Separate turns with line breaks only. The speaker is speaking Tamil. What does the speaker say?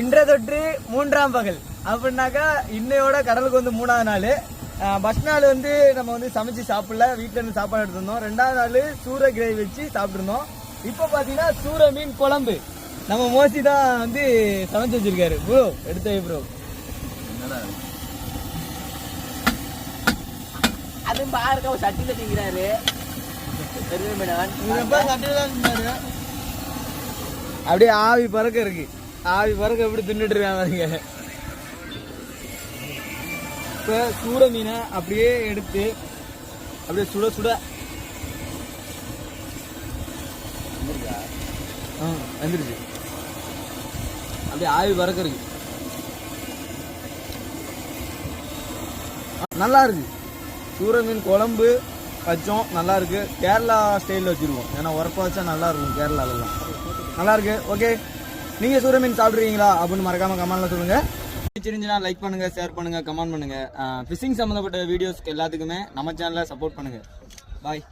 இன்ற தொற்று மூன்றாம் பகல். அப்படின்னாக்கா இன்னையோட கடலுக்கு வந்து மூணாவது நாள். பஸ் நாள் வந்து நம்ம வந்து சமைச்சு சாப்பிடல. வீட்டில் இருந்து சாப்பாடு எடுத்திருந்தோம் ரெண்டாவது நாள் சூற கிரேவி வச்சு சாப்பிட்ருந்தோம் இப்போ பார்த்தீங்கன்னா சூற மீன் குழம்பு. நம்ம மோசி தான் வந்து சமைச்சு வச்சிருக்காரு. ப்ரோ எடுத்த ப்ரோ.
சட்டியில திங்கிறாரு பெரிய மீனவன்
அப்படியே ஆவி பறக்க இருக்கு. ஆவி பிறகு எப்படி தின்னுட்டு இருக்காங்க இப்போ சூட மீனை அப்படியே எடுத்து அப்படியே சுட சுட ஆ வந்துருச்சு. அப்படியே ஆவி பறக்க இருக்கு. நல்லா இருக்கு. சூர மீன் குழம்பு வச்சோம் நல்லா இருக்கு. கேரளா ஸ்டைலில் வச்சிருக்கோம். ஏன்னா உரப்பா வச்சா நல்லா இருக்கும் கேரளாலலாம். நல்லா இருக்கு. ஓகே. நீங்கள் சூர மீன் சாப்பிட்றீங்களா அப்படின்னு மறக்காம கமெண்ட்ல சொல்லுங்க. பிடிச்சிருந்துச்சுன்னா லைக் பண்ணுங்க ஷேர் பண்ணுங்க கமெண்ட் பண்ணுங்க. ஃபிஷிங் சம்மந்தப்பட்ட வீடியோஸ்க்கு எல்லாத்துக்குமே நம்ம சேனலை சப்போர்ட் பண்ணுங்க. பாய்